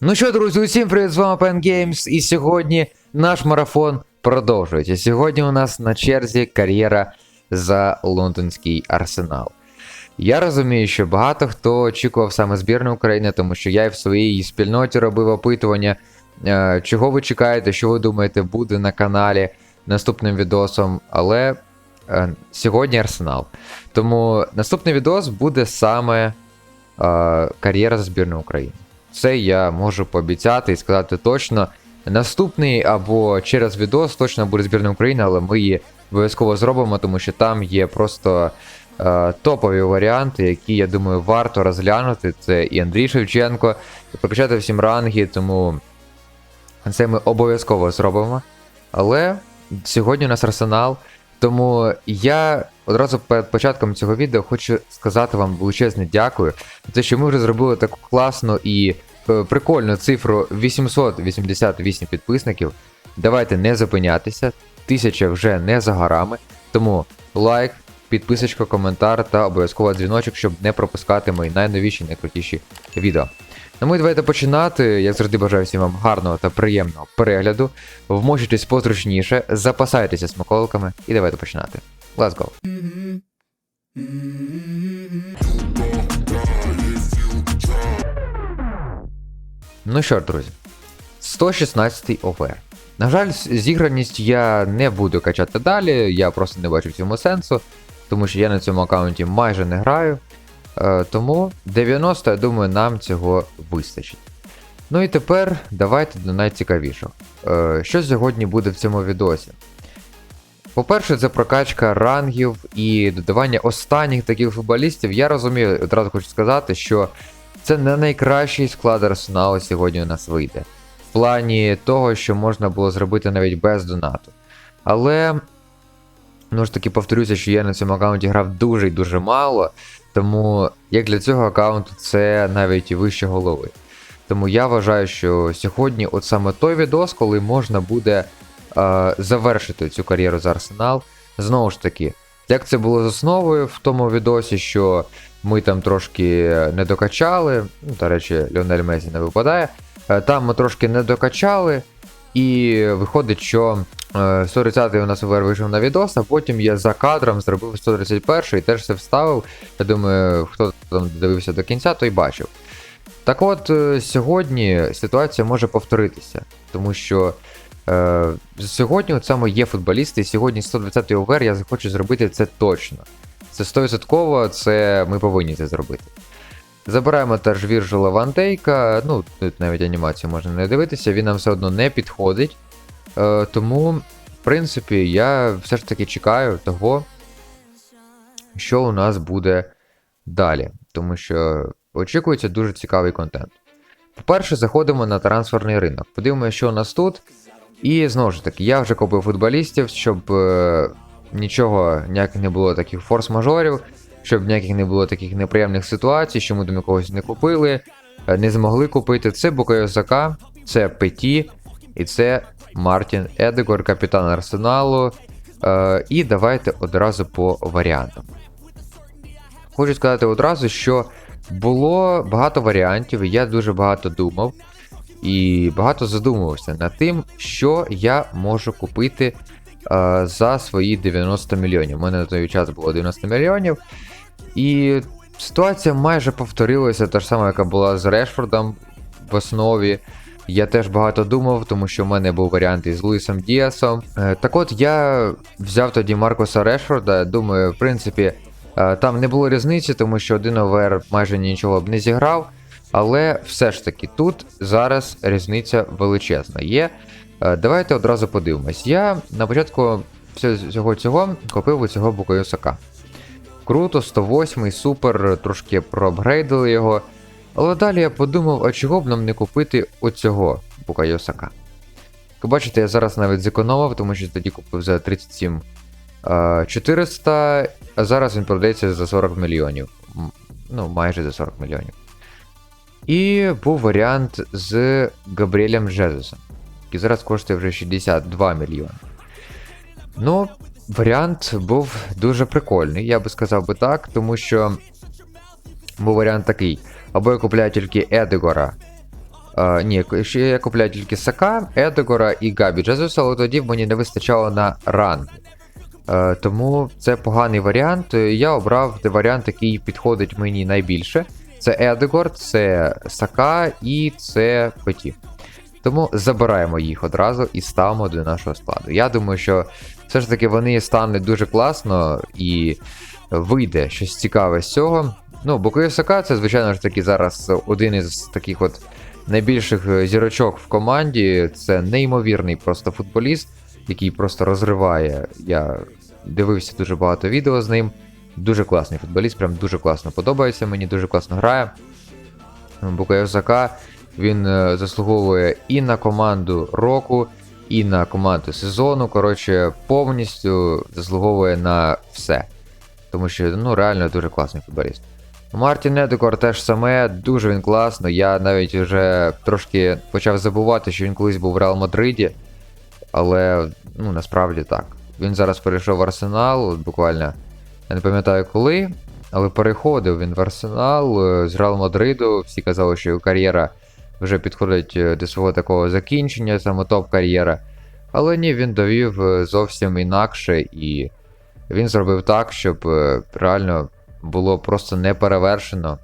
Ну що, друзі, усім привіт, з вами Pen Games, і сьогодні наш марафон продовжується. Сьогодні у нас на черзі кар'єра за лондонський арсенал. Я розумію, що багато хто очікував саме збірну України, тому що я і в своїй спільноті робив опитування, е, чого ви чекаєте, що ви думаєте буде на каналі наступним відосом. Але е, сьогодні арсенал. Тому наступний відос буде саме е, кар'єра за збірну України. Це я можу пообіцяти і сказати точно. Наступний або через відос точно буде збірна України, але ми її обов'язково зробимо, тому що там є просто е, топові варіанти, які, я думаю, варто розглянути. Це і Андрій Шевченко, і прокачати всім ранги, тому це ми обов'язково зробимо. Але сьогодні у нас арсенал. Тому я одразу перед початком цього відео хочу сказати вам величезне дякую за те, що ми вже зробили таку класну і е, прикольну цифру 888 підписників. Давайте не зупинятися, тисяча вже не за горами. Тому лайк, підписочка, коментар та обов'язково дзвіночок, щоб не пропускати мої найновіші, найкрутіші відео. Ну ми давайте починати. Я завжди бажаю всім вам гарного та приємного перегляду. Вмочитесь позручніше, запасайтеся смаколиками і давайте починати. Let's go! Ну що ж, друзі, 116 ОВР. На жаль, зіграність я не буду качати далі, я просто не бачу в цьому сенсу, тому що я на цьому аккаунті майже не граю. Е, тому 90, я думаю, нам цього вистачить. Ну і тепер давайте до найцікавішого. Е, що сьогодні буде в цьому відосі? По-перше, це прокачка рангів і додавання останніх таких футболістів. Я розумію, одразу хочу сказати, що це не найкращий склад арсеналу сьогодні у нас вийде. В плані того, що можна було зробити навіть без донату. Але, ну ж таки, повторюся, що я на цьому аккаунті грав дуже і дуже мало. Тому як для цього аккаунту це навіть і вище голови. Тому я вважаю, що сьогодні, от саме той відос, коли можна буде е, завершити цю кар'єру за Арсенал. Знову ж таки, як це було з основою в тому відосі, що ми там трошки не докачали. Ну, до речі, Леонель Мезі не випадає. Е, Там ми трошки не докачали, і виходить, що 130-й у нас ОВР вийшов на відос, а потім я за кадром зробив 131-й і теж все вставив. Я думаю, хто там дивився до кінця, той бачив. Так от, е, сьогодні ситуація може повторитися, тому що е, сьогодні от саме є футболісти, і сьогодні 120-й ОВР я захочу зробити це точно. Це 100%, це ми повинні це зробити. Забираємо теж Віржула Вантейка, ну, тут навіть анімацію можна не дивитися, він нам все одно не підходить. Е, тому, в принципі, я все ж таки чекаю того, що у нас буде далі. Тому що очікується дуже цікавий контент. По-перше, заходимо на трансферний ринок. Подивимося, що у нас тут. І знову ж таки, я вже купив футболістів, щоб е, нічого, ніяких не було таких форс-мажорів, щоб ніяких не було таких неприємних ситуацій, що ми там когось не купили, е, не змогли купити. Це Букайо Сака, це Петі і це Мартін Едегор, капітан Арсеналу. Е, і давайте одразу по варіантам. Хочу сказати одразу, що було багато варіантів, і я дуже багато думав. І багато задумувався над тим, що я можу купити е, за свої 90 мільйонів. У мене на той час було 90 мільйонів. І ситуація майже повторилася, та ж сама, яка була з Решфордом в основі. Я теж багато думав, тому що в мене був варіант із Луїсом Діасом. Е, так от я взяв тоді Маркуса Решфорда. Думаю, в принципі, е, там не було різниці, тому що один ОВР майже нічого б не зіграв. Але все ж таки тут зараз різниця величезна є. Е, Давайте одразу подивимось. Я на початку всього цього купив у цього Букаю Сака. Круто, 108 супер, трошки проапгрейдили його. Але далі я подумав, а чого б нам не купити оцього Букайо Сака. Як бачите, я зараз навіть зекономив, тому що тоді купив за 37 е, 400, а зараз він продається за 40 мільйонів. Ну, майже за 40 мільйонів. І був варіант з Габріелем Жезусом, який зараз коштує вже 62 мільйони. Ну, варіант був дуже прикольний, я би сказав би так, тому що був варіант такий: або я купляю тільки Едегора Е, ні, якщо я купляю тільки Сака, Едегора і Габі Джезуса, але тоді мені не вистачало на ранг. Е, тому це поганий варіант. Я обрав варіант, який підходить мені найбільше. Це Едегор, це Сака і це Петі. Тому забираємо їх одразу і ставимо до нашого складу. Я думаю, що все ж таки вони стануть дуже класно і вийде щось цікаве з цього. Ну, Буквів Сака це, звичайно ж таки, зараз один із таких от найбільших е, зірочок в команді. Це неймовірний просто футболіст, який просто розриває. Я дивився дуже багато відео з ним. Дуже класний футболіст, прям дуже класно подобається мені, дуже класно грає. Буквів Сака він е, заслуговує і на команду року, і на команду сезону. Коротше, повністю заслуговує на все. Тому що ну, реально дуже класний футболіст. Мартін Едекор теж саме, дуже він класно. Я навіть вже трошки почав забувати, що він колись був в Реал Мадриді. Але ну, насправді так. Він зараз перейшов в Арсенал, буквально. Я не пам'ятаю коли, але переходив він в Арсенал е, з Реал Мадриду. Всі казали, що його кар'єра вже підходить е, до свого такого закінчення, саме топ-кар'єра. Але ні, він довів е, зовсім інакше, і він зробив так, щоб реально було просто неперевершено.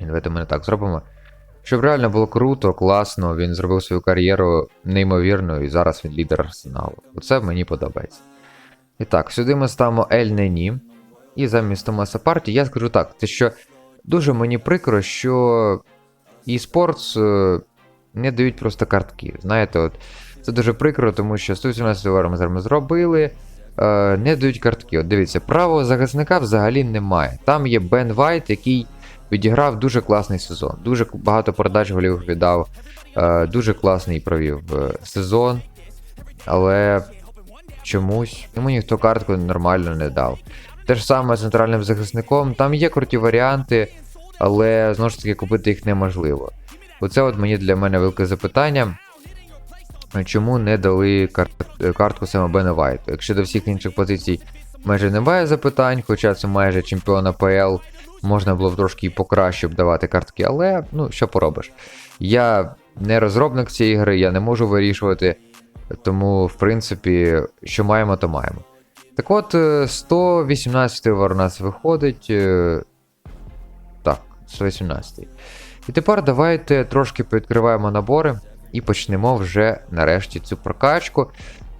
І Давайте ми не так зробимо. Щоб реально було круто, класно, він зробив свою кар'єру неймовірно, і зараз він лідер арсеналу. Оце мені подобається. І так, сюди ми ставимо Ель Нені. І замість Томаса Парті я скажу так, це що дуже мені прикро, що eSports е, не дають просто картки. Знаєте, от це дуже прикро, тому що 118 овер ми зробили. Е, Не дають картки. От дивіться, правого захисника взагалі немає. Там є Бен Вайт, який відіграв дуже класний сезон. Дуже багато передач голів віддав. е, Дуже класний провів е, сезон. Але чомусь йому ніхто картку нормально не дав. Те ж саме з центральним захисником. Там є круті варіанти, але знову ж таки купити їх неможливо. Оце от мені для мене велике запитання. Чому не дали кар- картку саме Бена Вайту? Якщо до всіх інших позицій майже немає запитань, хоча це майже чемпіон АПЛ, можна було б трошки і покраще б давати картки, але ну що поробиш. Я не розробник цієї гри, я не можу вирішувати, тому, в принципі, що маємо, то маємо. Так от, е, 118 овер у нас виходить. е, Так, 118. І тепер давайте трошки відкриваємо набори і почнемо вже нарешті цю прокачку.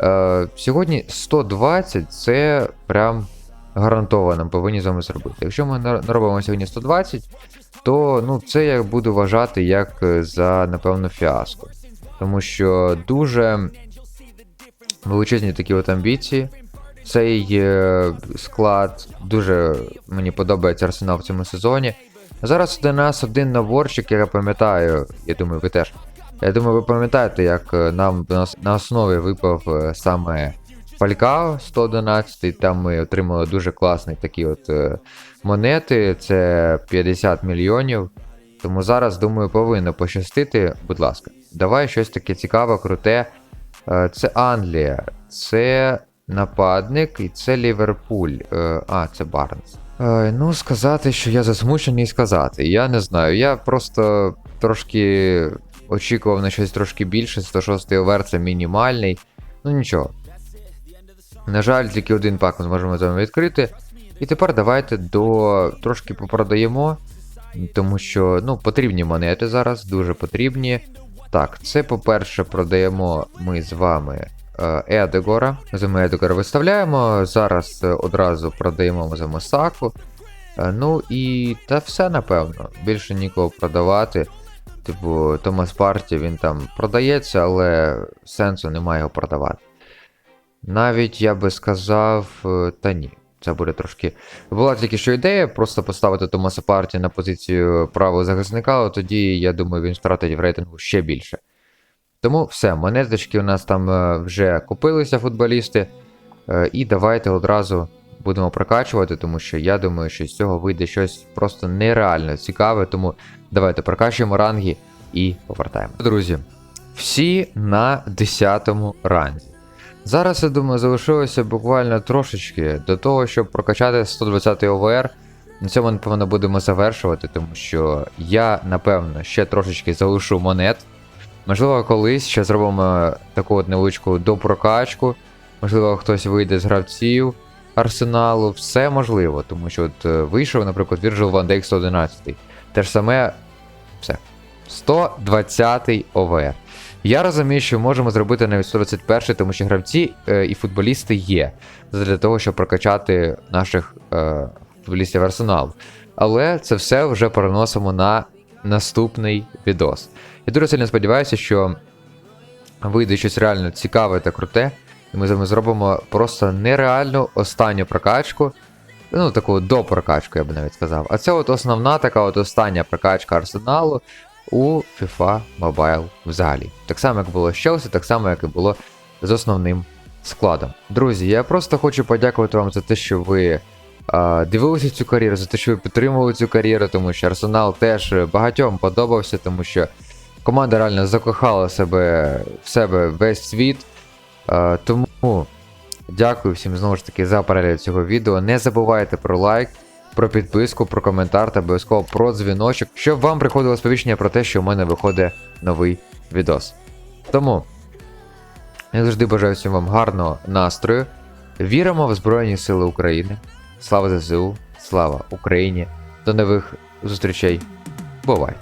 Е, Сьогодні 120 це прям гарантовано повинні з вами зробити. Якщо ми наробимо сьогодні 120, то ну, це я буду вважати як е, за, напевно, фіаско. Тому що дуже величезні такі от амбіції. Цей е, склад дуже мені подобається арсенал в цьому сезоні. Зараз у нас один наборчик, я пам'ятаю, я думаю, ви теж. Я думаю, ви пам'ятаєте, як е, нам на основі випав е, саме Фалькао 111, там ми отримали дуже класні такі от е, монети, це 50 мільйонів. Тому зараз, думаю, повинно пощастити. Будь ласка, давай щось таке цікаве, круте. Це Англія, це нападник і це Ліверпуль. А, це Барнс. Ну, сказати, що я засмучений сказати. Я не знаю. Я просто трошки очікував на щось трошки більше. 106 овер це мінімальний. Ну нічого. На жаль, тільки один пак ми зможемо з вами відкрити. І тепер давайте до трошки попродаємо. Тому що ну, потрібні монети зараз, дуже потрібні. Так, це, по-перше, продаємо ми з вами е, Едегора. Ми Едегора виставляємо. Зараз е, одразу продаємо за Мосаку. Е, Ну і та все, напевно. Більше нікого продавати. Типу, Томас Парті він там продається, але сенсу немає його продавати. Навіть я би сказав, е, та ні. Це буде трошки. Була тільки що ідея просто поставити Томаса Парті на позицію правого захисника, але тоді, я думаю, він втратить в рейтингу ще більше. Тому все, монеточки у нас там е, вже купилися футболісти. Е, І давайте одразу будемо прокачувати, тому що я думаю, що з цього вийде щось просто нереально цікаве. Тому давайте прокачуємо ранги і повертаємо. Друзі, всі на 10 ранзі. Зараз, я думаю, залишилося буквально трошечки до того, щоб прокачати 120 ОВР. на цьому, напевно, будемо завершувати, тому що я, напевно, ще трошечки залишу монет. Можливо, колись ще зробимо таку от невеличку допрокачку. Можливо, хтось вийде з гравців арсеналу. Все можливо, тому що от е, вийшов, наприклад, Virgil van Dijk 111. Те ж саме. Все. 120 ОВР. Я розумію, що можемо зробити навіть 121, тому що гравці е, і футболісти є для того, щоб прокачати наших е, футболістів арсенал. Але це все вже переносимо на наступний відос. Я дуже сильно сподіваюся, що вийде щось реально цікаве та круте, і ми з вами зробимо просто нереальну останню прокачку. Ну, таку допрокачку, я би навіть сказав. А це от основна така от остання прокачка арсеналу у FIFA Mobile взагалі. Так само, як було з Челсі, так само, як і було з основним складом. Друзі, я просто хочу подякувати вам за те, що ви дивилися цю кар'єру, за те, що ви підтримували цю кар'єру, тому що Арсенал теж багатьом подобався, тому що команда реально закохала себе в себе весь світ. А, тому дякую всім знову ж таки за перегляд цього відео. Не забувайте про лайк, про підписку, про коментар та обов'язково про дзвіночок, щоб вам приходило сповіщення про те, що в мене виходить новий відос. Тому я завжди бажаю всім вам гарного настрою. Віримо в Збройні Сили України. Слава ЗСУ, слава Україні. До нових зустрічей. Бувайте!